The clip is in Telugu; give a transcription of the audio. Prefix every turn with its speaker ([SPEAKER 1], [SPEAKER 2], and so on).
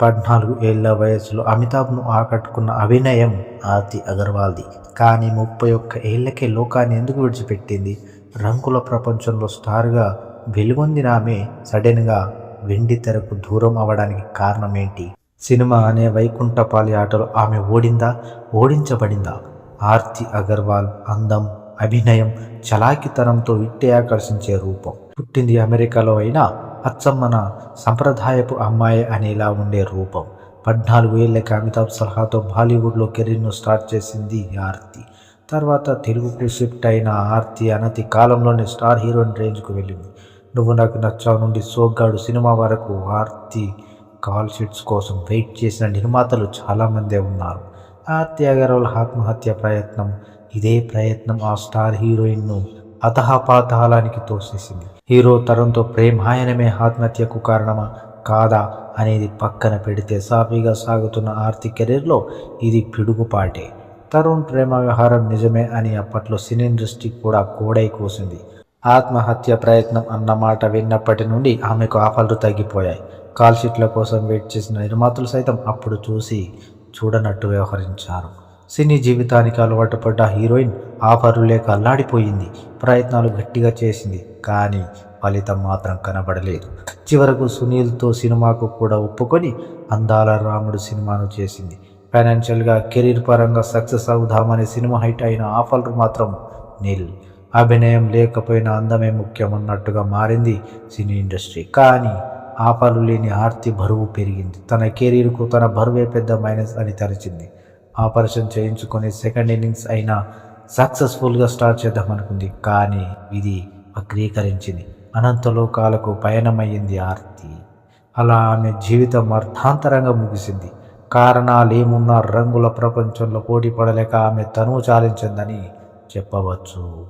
[SPEAKER 1] పద్నాలుగు ఏళ్ళ వయసులో అమితాబ్ను ఆకట్టుకున్న అభినయం ఆర్తి అగర్వాల్ది. కానీ ముప్పై ఒక్క ఏళ్ళకే లోకాన్ని ఎందుకు విడిచిపెట్టింది? రంగుల ప్రపంచంలో స్టార్గా వెలుగొందిన ఆమె సడన్గా వెండి తెరకు దూరం అవ్వడానికి కారణమేంటి? సినిమా అనే వైకుంఠపాలి ఆటలో ఆమె ఓడిందా? ఓడించబడిందా? ఆర్తి అగర్వాల్ అందం అభినయం చలాకితనంతో ఇట్టే ఆకర్షించే రూపం. పుట్టింది అమెరికాలో అయినా అచ్చం మన సంప్రదాయపు అమ్మాయి అనేలా ఉండే రూపం. పద్నాలుగు ఏళ్ళకి అమితాబ్ సలహాతో బాలీవుడ్లో కెరీర్ను స్టార్ట్ చేసింది ఆర్తి. తర్వాత తెలుగుకు షిఫ్ట్ అయిన ఆర్తి అనతి కాలంలోనే స్టార్ హీరోయిన్ రేంజ్కు వెళ్ళింది. నువ్వు నాకు నచ్చావు నుండి సోగ్గాడు సినిమా వరకు ఆర్తి కాల్ షీట్స్ కోసం వెయిట్ చేసిన నిర్మాతలు చాలామందే ఉన్నారు. ఆర్తి అగర్వాల్ ఆత్మహత్య ప్రయత్నం ఇదే ప్రయత్నం ఆ స్టార్ హీరోయిన్ను అతహపాతాళానికి తోసేసింది. హీరో తరంతో ప్రేమాయణమే ఆత్మహత్యకు కారణమా? కాదా? అనేది పక్కన పెడితే సాఫీగా సాగుతున్న ఆర్తి కెరీర్లో ఇది పిడుగుపాటే. తరుణ్ ప్రేమ వ్యవహారం నిజమే అని అప్పట్లో సినీ ఇండస్ట్రీ కూడా కోడై కూసింది. ఆత్మహత్య ప్రయత్నం అన్నమాట విన్నప్పటి నుండి ఆమెకు ఆఫర్లు తగ్గిపోయాయి. కాల్షీట్ల కోసం వెయిట్ చేసిన నిర్మాతలు సైతం అప్పుడు చూసి చూడనట్టు వ్యవహరించారు. సినీ జీవితానికి అలవాటు పడ్డ హీరోయిన్ ఆఫర్లు లేక అల్లాడిపోయింది ప్రయత్నాలు గట్టిగా చేసింది. కానీ ఫలితం మాత్రం కనబడలేదు. చివరకు సునీల్తో సినిమాకు కూడా ఒప్పుకొని అందాల రాముడు సినిమాను చేసింది. ఫైనాన్షియల్గా కెరీర్ పరంగా సక్సెస్ అవుదామని సినిమా హైట్ అయిన ఆఫర్లు మాత్రం నిల్. అభినయం లేకపోయినా అందమే ముఖ్యమన్నట్టుగా మారింది సినీ ఇండస్ట్రీ. కానీ ఆఫర్లు లేని ఆర్తి బరువు పెరిగింది. తన కెరీర్కు తన బరువే పెద్ద మైనస్ అని తలచింది ఆపరేషన్ చేయించుకొని సెకండ్ ఇన్నింగ్స్ అయినా సక్సెస్ఫుల్గా స్టార్ట్ చేద్దామనుకుంది కానీ ఇది వక్రీకరించింది. అనంతలోకాలకు పయనమయ్యింది ఆర్తి. అలా ఆమె జీవితం అర్థాంతరంగా ముగిసింది. కారణాలేమున్నా రంగుల ప్రపంచంలో పోటీ పడలేక ఆమె తనువు చాలించిందని చెప్పవచ్చు.